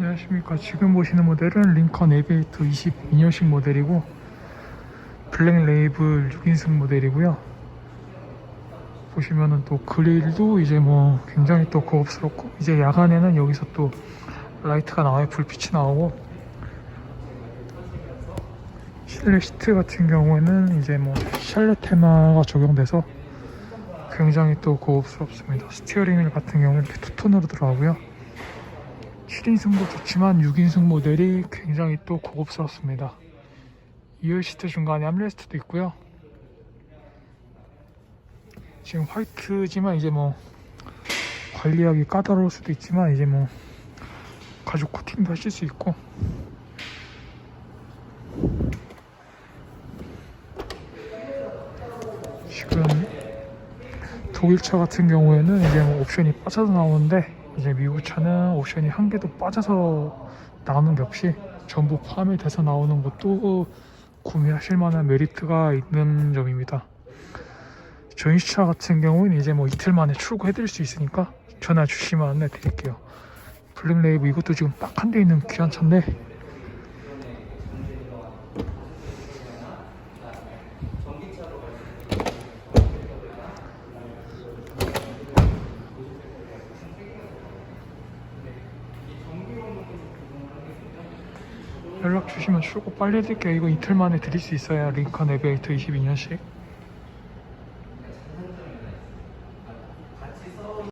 안녕하십니까. 지금 보시는 모델은 링컨 에베이터 22년식 모델이고 블랙 레이블 6인승 모델이고요. 보시면은 또 그릴도 이제 뭐 굉장히 또 고급스럽고 이제 야간에는 여기서 또 라이트가 나와요. 불빛이 나오고. 실내 시트 같은 경우에는 이제 뭐 샬롯 테마가 적용돼서 굉장히 또 고급스럽습니다. 스티어링 휠 같은 경우는 이렇게 투톤으로 들어가고요 7인승도 좋지만 6인승 모델이 굉장히 또 고급스럽습니다. 2열 시트 중간에 암레스트도 있고요. 지금 화이트지만 이제 뭐 관리하기 까다로울 수도 있지만 이제 뭐 가죽 코팅도 하실 수 있고 지금 독일차 같은 경우에는 이제 뭐 옵션이 빠져서 나오는데 이제 미국 차는 옵션이 한 개도 빠져서 나오는 게 없이 전부 포함이 돼서 나오는 것도 구매하실 만한 메리트가 있는 점입니다. 전시차 같은 경우는 이제 뭐 이틀 만에 출고해 드릴 수 있으니까 전화 주시면 안내 드릴게요. 블랙레이브 이것도 지금 딱 한 대 있는 귀한 차인데 연락 주시면 출고 빨리 해드릴게요. 이거 이틀 만에 드릴 수 있어요. 링컨 에베이터 22년식.